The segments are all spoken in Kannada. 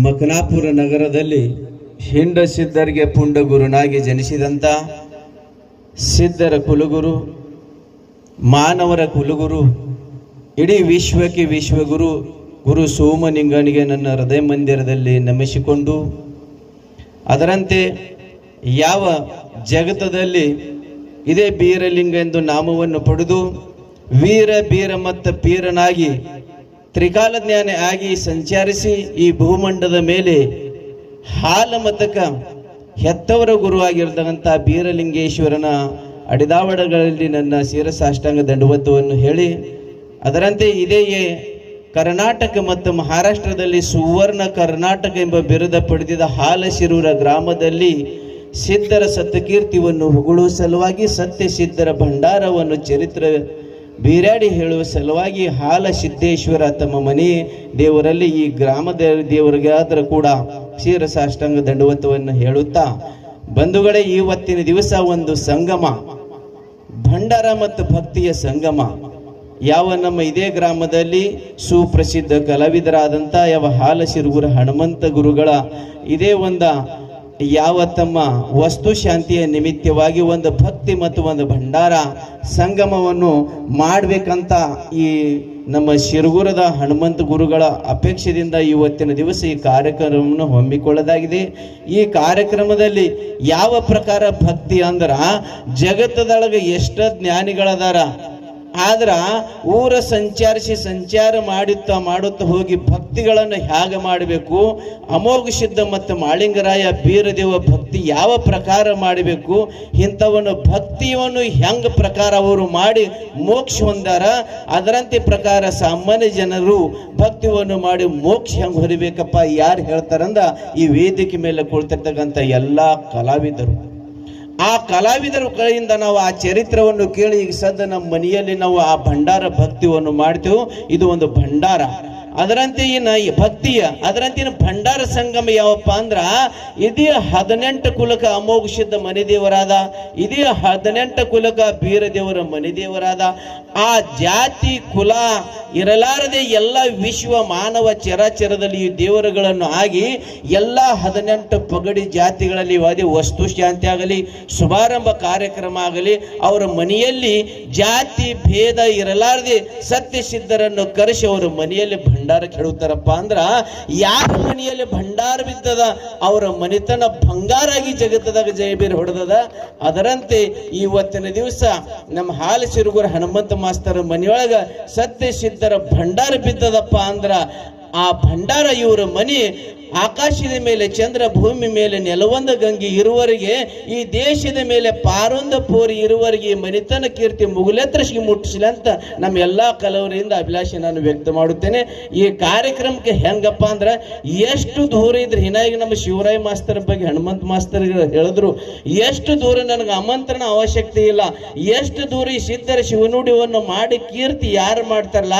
ಮಕನಾಪುರ ನಗರದಲ್ಲಿ ಹಿಂಡ ಸಿದ್ಧರಿಗೆ ಪುಂಡ ಗುರುನಾಗಿ ಜನಿಸಿದಂಥ ಸಿದ್ಧರ ಕುಲಗುರು, ಮಾನವರ ಕುಲಗುರು, ಇಡೀ ವಿಶ್ವಕ್ಕೆ ವಿಶ್ವಗುರು ಗುರು ಸೋಮಲಿಂಗನಿಗೆ ನನ್ನ ಹೃದಯ ಮಂದಿರದಲ್ಲಿ ನಮಿಸಿಕೊಂಡು, ಅದರಂತೆ ಯಾವ ಜಗತ್ತದಲ್ಲಿ ಇದೇ ಬೀರಲಿಂಗ ಎಂದು ನಾಮವನ್ನು ಪಡೆದು, ವೀರ ಬೀರ ಮತ್ತು ಪೀರನಾಗಿ ತ್ರಿಕಾಲ ಜ್ಞಾನಿ ಆಗಿ ಸಂಚರಿಸಿ ಈ ಭೂಮಂಡದ ಮೇಲೆ ಹಾಲ ಮತಕ ಹೆತ್ತವರ ಗುರುವಾಗಿರ್ತಕ್ಕಂಥ ಬೀರಲಿಂಗೇಶ್ವರನ ಅಡಿದಾವಡಗಳಲ್ಲಿ ನನ್ನ ಶಿರಸಾಷ್ಟಾಂಗ ದಂಡವತ್ವವನ್ನು ಹೇಳಿ, ಅದರಂತೆ ಇದೇ ಕರ್ನಾಟಕ ಮತ್ತು ಮಹಾರಾಷ್ಟ್ರದಲ್ಲಿ ಸುವರ್ಣ ಕರ್ನಾಟಕ ಎಂಬ ಬಿರುದ ಪಡೆದಿದ ಹಾಲಶಿರೂರ ಗ್ರಾಮದಲ್ಲಿ ಸಿದ್ಧರ ಸತ್ಯಕೀರ್ತಿಯನ್ನು ಹೊಗಳುವ ಸಲುವಾಗಿ ಸತ್ಯ ಸಿದ್ಧರ ಭಂಡಾರವನ್ನು ಚರಿತ್ರೆ ಬೀರಾಡಿ ಹೇಳುವ ಸಲುವಾಗಿ ಹಾಲ ಸಿದ್ದೇಶ್ವರ ತಮ್ಮ ಮನೆ ದೇವರಲ್ಲಿ ಈ ಗ್ರಾಮದ ದೇವರಿಗಾದರೂ ಕೂಡ ಕ್ಷೀರ ಸಾಷ್ಟಾಂಗ ದಂಡವತವನ್ನು ಹೇಳುತ್ತಾ, ಬಂಧುಗಳೇ ಇವತ್ತಿನ ದಿವಸ ಒಂದು ಸಂಗಮ, ಭಂಡಾರ ಮತ್ತು ಭಕ್ತಿಯ ಸಂಗಮ. ಯಾವ ನಮ್ಮ ಇದೇ ಗ್ರಾಮದಲ್ಲಿ ಸುಪ್ರಸಿದ್ಧ ಕಲಾವಿದರಾದಂಥ ಯಾವ ಹಾಲಶಿರುಗುರ ಹನುಮಂತ ಗುರುಗಳ ಇದೇ ಒಂದ ಯಾವ ತಮ್ಮ ವಸ್ತು ಶಾಂತಿಯ ನಿಮಿತ್ತವಾಗಿ ಒಂದು ಭಕ್ತಿ ಮತ್ತು ಒಂದು ಭಂಡಾರ ಸಂಗಮವನ್ನು ಮಾಡಬೇಕಂತ ಈ ನಮ್ಮ ಶಿರಗುರದ ಹನುಮಂತ ಗುರುಗಳ ಅಪೇಕ್ಷೆಯಿಂದ ಇವತ್ತಿನ ದಿವಸ ಈ ಕಾರ್ಯಕ್ರಮವನ್ನು ಹಮ್ಮಿಕೊಳ್ಳೋದಾಗಿದೆ. ಈ ಕಾರ್ಯಕ್ರಮದಲ್ಲಿ ಯಾವ ಪ್ರಕಾರ ಭಕ್ತಿ ಅಂದ್ರ ಜಗತ್ತದೊಳಗೆ ಎಷ್ಟ ಜ್ಞಾನಿಗಳದಾರ ಆದ್ರ ಊರ ಸಂಚಾರಿಸಿ ಸಂಚಾರ ಮಾಡುತ್ತಾ ಮಾಡುತ್ತಾ ಹೋಗಿ ಭಕ್ತಿಗಳನ್ನು ಹೇಗೆ ಮಾಡಬೇಕು? ಅಮೋಘ ಸಿದ್ಧ ಮತ್ತು ಮಾಳಿಂಗರಾಯ ಬೀರದೇವ ಭಕ್ತಿ ಯಾವ ಪ್ರಕಾರ ಮಾಡಬೇಕು? ಇಂಥವನ್ನು ಭಕ್ತಿಯನ್ನು ಹೆಂಗೆ ಪ್ರಕಾರ ಅವರು ಮಾಡಿ ಮೋಕ್ಷ ಹೊಂದಾರ? ಅದರಂತೆ ಪ್ರಕಾರ ಸಾಮಾನ್ಯ ಜನರು ಭಕ್ತಿಯನ್ನು ಮಾಡಿ ಮೋಕ್ಷ ಹೆಂಗೆ ಹೊರಿಬೇಕಪ್ಪ ಯಾರು ಹೇಳ್ತಾರಂದ? ಈ ವೇದಿಕೆ ಮೇಲೆ ಕುಳಿತಿರ್ತಕ್ಕಂಥ ಎಲ್ಲ ಕಲಾವಿದರು. ಆ ಕಲಾವಿದರ ಕಡೆಯಿಂದ ನಾವು ಆ ಚರಿತ್ರವನ್ನು ಕೇಳಿ ಈಗ ಸದ್ದ ನಮ್ಮ ಮನೆಯಲ್ಲಿ ನಾವು ಆ ಭಂಡಾರ ಭಕ್ತಿಯನ್ನು ಮಾಡ್ತೇವೆ. ಇದು ಒಂದು ಭಂಡಾರ. ಅದರಂತೆ ಈ ಭಕ್ತಿಯ ಅದರಂತೆ ಇನ್ನು ಭಂಡಾರ ಸಂಗಮ ಯಾವಪ್ಪ ಅಂದ್ರ, ಇದೇ ಹದಿನೆಂಟು ಕುಲಕ ಅಮೋಘ ಸಿದ್ಧ ಮನೆದೇವರಾದ ಇದೇ ಹದಿನೆಂಟು ಕುಲಕ ಬೀರದೇವರ ಮನೆದೇವರಾದ ಆ ಜಾತಿ ಕುಲ ಇರಲಾರದೆ ಎಲ್ಲ ವಿಶ್ವ ಮಾನವ ಚರಾಚರದಲ್ಲಿ ದೇವರುಗಳನ್ನು ಆಗಿ ಎಲ್ಲ ಹದಿನೆಂಟು ಪಗಡಿ ಜಾತಿಗಳಲ್ಲಿ ಅದೇ ವಸ್ತು ಶಾಂತಿ ಆಗಲಿ, ಶುಭಾರಂಭ ಕಾರ್ಯಕ್ರಮ ಆಗಲಿ, ಅವರ ಮನೆಯಲ್ಲಿ ಜಾತಿ ಭೇದ ಇರಲಾರದೆ ಸತ್ಯ ಸಿದ್ಧರನ್ನು ಕರೆಸಿ ಅವರ ಮನೆಯಲ್ಲಿ ಭಂಡಾರ ಕೆಡುತ್ತಾರಪ್ಪ ಅಂದ್ರ, ಯಾರ ಮನೆಯಲ್ಲಿ ಭಂಡಾರ ಬಿದ್ದದ, ಅವರ ಮನೆತನ ಬಂಗಾರಾಗಿ ಜಗತ್ತದಾಗ ಜಯಬೀರ್ ಹೊಡೆದದ? ಅದರಂತೆ ಇವತ್ತಿನ ದಿವಸ ನಮ್ಮ ಹಾಲು ಸಿರುಗುರು ಹನುಮಂತ ಮಾಸ್ತರ ಮನೆಯೊಳಗ ಸತ್ಯ ಸಿದ್ಧರ ಭಂಡಾರ ಬಿದ್ದದಪ್ಪ ಅಂದ್ರ ಆ ಭಂಡಾರ ಇವರ ಮನೆ ಆಕಾಶದ ಮೇಲೆ, ಚಂದ್ರ ಭೂಮಿ ಮೇಲೆ, ನೆಲವೊಂದ ಗಂಗೆ ಇರುವವರಿಗೆ, ಈ ದೇಶದ ಮೇಲೆ ಪಾರೊಂದ ಪೋರಿ ಇರುವವರಿಗೆ ಮನಿತನ ಕೀರ್ತಿ ಮುಗುಲೆತ್ರಶಿಗೆ ಮುಟ್ಟಿಸಲಿ ಅಂತ ನಮ್ಮ ಎಲ್ಲ ಕಲವರಿಂದ ಅಭಿಲಾಷೆ ನಾನು ವ್ಯಕ್ತ ಮಾಡುತ್ತೇನೆ. ಈ ಕಾರ್ಯಕ್ರಮಕ್ಕೆ ಹೆಂಗಪ್ಪ ಅಂದ್ರೆ ಎಷ್ಟು ದೂರ ಇದ್ರೆ ಹಿನಾಗಿ ನಮ್ಮ ಶಿವರಾಯ ಮಾಸ್ತರ್ ಬಗ್ಗೆ, ಹನುಮಂತ ಮಾಸ್ತರ್ ಹೇಳಿದ್ರು, ಎಷ್ಟು ದೂರ ನನಗೆ ಆಮಂತ್ರಣ ಅವಶ್ಯಕತೆ ಇಲ್ಲ, ಎಷ್ಟು ದೂರ ಈ ಸಿದ್ಧರ ಶಿವನುಡಿಯನ್ನು ಮಾಡಿ ಕೀರ್ತಿ ಯಾರು ಮಾಡ್ತಾರಲ್ಲ,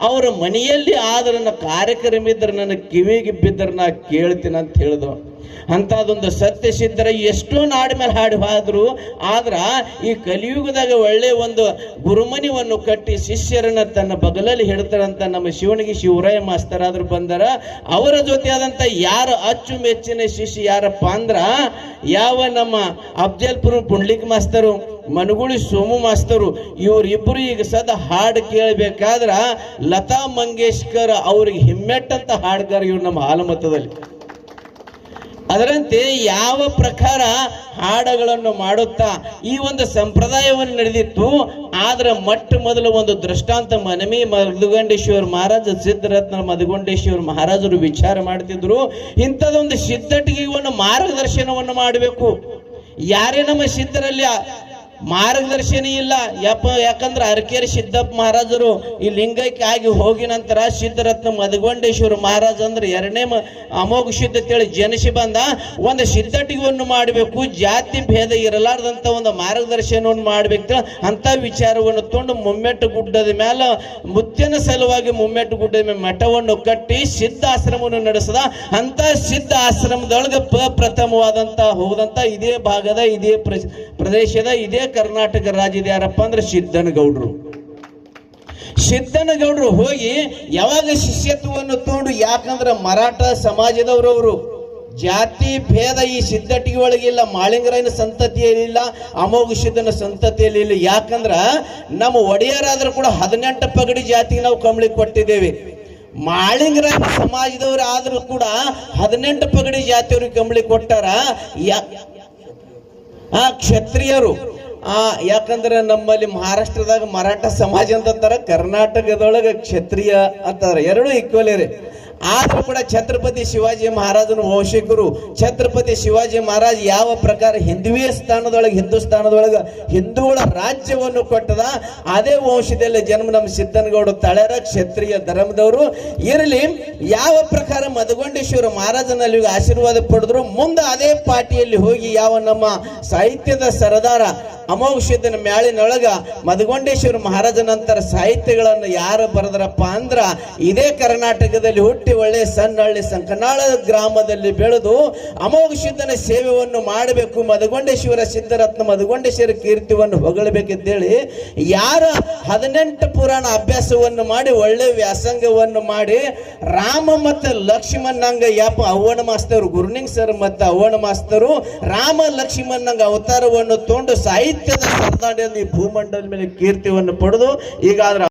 ಅವರ ಮನೆಯಲ್ಲಿ ಆದ್ರೆ ನನ್ನ ಕಾರ್ಯಕ್ರಮ ಇದ್ರೆ ನನ್ನ ಕಿವಿಗೆ ಬಿದ್ದರೆ ನಾ ಕೇಳ್ತೀನಿ ಅಂತ ಅಂಥದ್ದೊಂದು ಸತ್ಯ ಸಿದ್ಧರ ಎಷ್ಟೋ ನಾಡ ಮೇಲೆ ಹಾಡಿ ಹಾದ್ರು, ಆದ್ರ ಈ ಕಲಿಯುಗದಾಗ ಒಳ್ಳೆ ಒಂದು ಗುರುಮನಿವನ್ನು ಕಟ್ಟಿ ಶಿಷ್ಯರನ್ನ ತನ್ನ ಬಗಲಲ್ಲಿ ಹಿಡ್ತಾರಂತ ನಮ್ಮ ಶಿವನಿಗೆ ಶಿವರಾಯ ಮಾಸ್ತರಾದ್ರು ಬಂದರ. ಅವರ ಜೊತೆ ಆದಂತ ಯಾರು ಅಚ್ಚುಮೆಚ್ಚಿನ ಶಿಷ್ಯ ಯಾರಪ್ಪ ಅಂದ್ರ ಯಾವ ನಮ್ಮ ಅಫ್ಜಲ್ಪುರ ಪುಂಡ್ಲಿಕ್ ಮಾಸ್ತರು. ಮನಗುಳಿ ಸೋಮು ಮಾಸ್ತರು ಇವರಿಬ್ಬರು ಈಗ ಸದ ಹಾಡು ಕೇಳಬೇಕಾದ್ರ ಲತಾ ಮಂಗೇಶ್ಕರ್ ಅವ್ರಿಗೆ ಹಿಮ್ಮೆಟ್ಟಂತ ಹಾಡ್ಗಾರ ಇವ್ರು ನಮ್ಮ ಹಾಲಮತದಲ್ಲಿ. ಅದರಂತೆ ಯಾವ ಪ್ರಕಾರ ಹಾಡಗಳನ್ನು ಮಾಡುತ್ತಾ ಈ ಒಂದು ಸಂಪ್ರದಾಯವನ್ನು ನಡೆದಿತ್ತು. ಆದ್ರೆ ಮೊಟ್ಟ ಮೊದಲು ಒಂದು ದೃಷ್ಟಾಂತ ಮನಮಿ ಮಧುಗೊಂಡೇಶ್ವರ ಮಹಾರಾಜ, ಸಿದ್ಧರತ್ನ ಮಧುಗೊಂಡೇಶ್ವರ ಮಹಾರಾಜರು ವಿಚಾರ ಮಾಡ್ತಿದ್ರು. ಇಂಥದೊಂದು ಸಿದ್ಧಟಿಗೆ ಒಂದು ಮಾರ್ಗದರ್ಶನವನ್ನು ಮಾಡಬೇಕು. ಯಾರೇ ನಮ್ಮ ಸಿದ್ಧರಲ್ಲಿ ಮಾರ್ಗದರ್ಶನ ಇಲ್ಲ. ಯಪ್ಪ, ಯಾಕಂದ್ರೆ ಅರಕೇರಿ ಸಿದ್ದಪ್ಪ ಮಹಾರಾಜರು ಈ ಲಿಂಗಕ್ಕೆ ಆಗಿ ಹೋಗಿ ನಂತರ ಸಿದ್ಧರತ್ನ ಮಧುಗೊಂಡೇಶ್ವರ ಮಹಾರಾಜ ಅಂದ್ರೆ ಎರಡನೇ ಅಮೋಘ ಸಿದ್ಧ ತಿಳಿ ಜನಿಸಿ ಬಂದ. ಒಂದು ಸಿದ್ಧಟಿಗವನ್ನು ಮಾಡಬೇಕು, ಜಾತಿ ಭೇದ ಇರಲಾರ್ದಂತ ಒಂದು ಮಾರ್ಗದರ್ಶನವನ್ನು ಮಾಡ್ಬೇಕು ಅಂತ ವಿಚಾರವನ್ನು ತೊಂಡು ಮುಮ್ಮೆಟ್ಟು ಗುಡ್ಡದ ಮೇಲೆ ಮುತ್ತಿನ ಸಲುವಾಗಿ ಮುಮ್ಮೆಟ್ಟು ಗುಡ್ಡದ ಮೇಲೆ ಮಠವನ್ನು ಕಟ್ಟಿ ಸಿದ್ಧ ಆಶ್ರಮವನ್ನು ನಡೆಸದ. ಅಂತ ಸಿದ್ಧ ಆಶ್ರಮದೊಳಗೆ ಪ್ರಪ್ರಥಮವಾದಂತ ಹೋದಂತ ಇದೇ ಭಾಗದ, ಇದೇ ಪ್ರ- ಪ್ರದೇಶದ, ಇದೇ ಕರ್ನಾಟಕ ರಾಜ್ಯದ ಯಾರಪ್ಪ ಅಂದ್ರೆ ಸಿದ್ದನಗೌಡ್ರು. ಸಿದ್ದನಗೌಡರು ಹೋಗಿ ಯಾವಾಗ ಶಿಷ್ಯತ್ವವನ್ನು ತಗೊಂಡು ಯಾಕಂದ್ರೆ ಮರಾಠ ಸಮಾಜದವರವರು ಜಾತಿ ಭೇದ ಈ ಸಿದ್ಧಟಿಗೆ ಒಳಗಿಲ್ಲ ಮಾಳಿಂಗರಾಯನ ಸಂತತಿಯಲ್ಲಿಲ್ಲ ಅಮೋಘ ಸಿದ್ಧನ ಸಂತತಿಯಲ್ಲಿ ಇಲ್ಲ. ಯಾಕಂದ್ರ ನಮ್ಮ ಒಡೆಯರಾದ್ರೂ ಕೂಡ ಹದಿನೆಂಟು ಪಗಡಿ ಜಾತಿಗೆ ನಾವು ಕಂಬಳಿ ಕೊಟ್ಟಿದ್ದೇವೆ. ಮಾಳಿಂಗರಾಯನ ಸಮಾಜದವರು ಆದ್ರೂ ಕೂಡ ಹದಿನೆಂಟು ಪಗಡಿ ಜಾತಿಯವರಿಗೆ ಕಂಬಳಿ ಕೊಟ್ಟಾರ ಆ ಕ್ಷತ್ರಿಯರು. ಆ, ಯಾಕಂದ್ರೆ ನಮ್ಮಲ್ಲಿ ಮಹಾರಾಷ್ಟ್ರದಾಗ ಮರಾಠ ಸಮಾಜ ಅಂತಾರೆ, ಕರ್ನಾಟಕದೊಳಗೆ ಕ್ಷತ್ರಿಯ ಅಂತಾರೆ. ಎರಡೂ ಈಕ್ವಲ್ ರೀ. ಆದ್ರೂ ಕೂಡ ಛತ್ರಪತಿ ಶಿವಾಜಿ ಮಹಾರಾಜನ ವಂಶಿಕರು, ಛತ್ರಪತಿ ಶಿವಾಜಿ ಮಹಾರಾಜ್ ಯಾವ ಪ್ರಕಾರ ಹಿಂದುವೇ ಸ್ಥಾನದೊಳಗೆ ಹಿಂದೂಸ್ಥಾನದೊಳಗೆ ಹಿಂದೂಗಳ ರಾಜ್ಯವನ್ನು ಕೊಟ್ಟದ, ಅದೇ ವಂಶದಲ್ಲಿ ಜನ್ಮ ನಮ್ಮ ಸಿದ್ದನಗೌಡ ತಳೆರ ಕ್ಷತ್ರಿಯ ಧರ್ಮದವರು. ಇರಲಿ, ಯಾವ ಪ್ರಕಾರ ಮದಗೊಂಡೇಶ್ವರ ಮಹಾರಾಜನಲ್ಲಿ ಆಶೀರ್ವಾದ ಪಡೆದ್ರು, ಮುಂದೆ ಅದೇ ಪಾರ್ಟಿಯಲ್ಲಿ ಹೋಗಿ ಯಾವ ನಮ್ಮ ಸಾಹಿತ್ಯದ ಸರದಾರ ಅಮೋಘ ಸಿದ್ದನ ಮ್ಯಾಳಿನೊಳಗ ಮದಗೊಂಡೇಶ್ವರ ಮಹಾರಾಜನಂತರ ಸಾಹಿತ್ಯಗಳನ್ನು ಯಾರು ಬರೆದ್ರಪ್ಪ ಅಂದ್ರ ಇದೇ ಕರ್ನಾಟಕದಲ್ಲಿ ಹುಟ್ಟಿ ಒಳ್ಳೆ ಸಣ್ಣಹಳ್ಳಿ ಸಂಕನಾಳ ಗ್ರಾಮದಲ್ಲಿ ಬೆಳೆದು ಅಮೋಘ ಸಿದ್ದನ ಸೇವೆಯನ್ನು ಮಾಡಬೇಕು ಮದಗೊಂಡೇಶ್ವರ ಸಿದ್ಧರತ್ನ ಮದಗೊಂಡೇಶ್ವರ ಕೀರ್ತಿಯನ್ನು ಹೊಗಳಬೇಕಂತೇಳಿ ಯಾರ ಹದಿನೆಂಟು ಪುರಾಣ ಅಭ್ಯಾಸವನ್ನು ಮಾಡಿ, ಒಳ್ಳೆ ವ್ಯಾಸಂಗವನ್ನು ಮಾಡಿ, ರಾಮ ಮತ್ತು ಲಕ್ಷ್ಮಣಂಗ ಯಾಪ ಅವ್ವಣ ಮಾಸ್ತರು, ಗುರುನಿಂಗ್ ಸರ್ ಮತ್ತು ಅವ್ವಣ ಮಾಸ್ತರು, ರಾಮ ಲಕ್ಷ್ಮಣಂಗ ಅವತಾರವನ್ನು ತೊಗೊಂಡು ಸಾಹಿತ್ಯದ ಸರ್ದಾಡಿಯಲ್ಲಿ ಭೂಮಂಡಲ ಮೇಲೆ ಕೀರ್ತಿಯನ್ನು ಪಡೆದು ಈಗ ಅದರ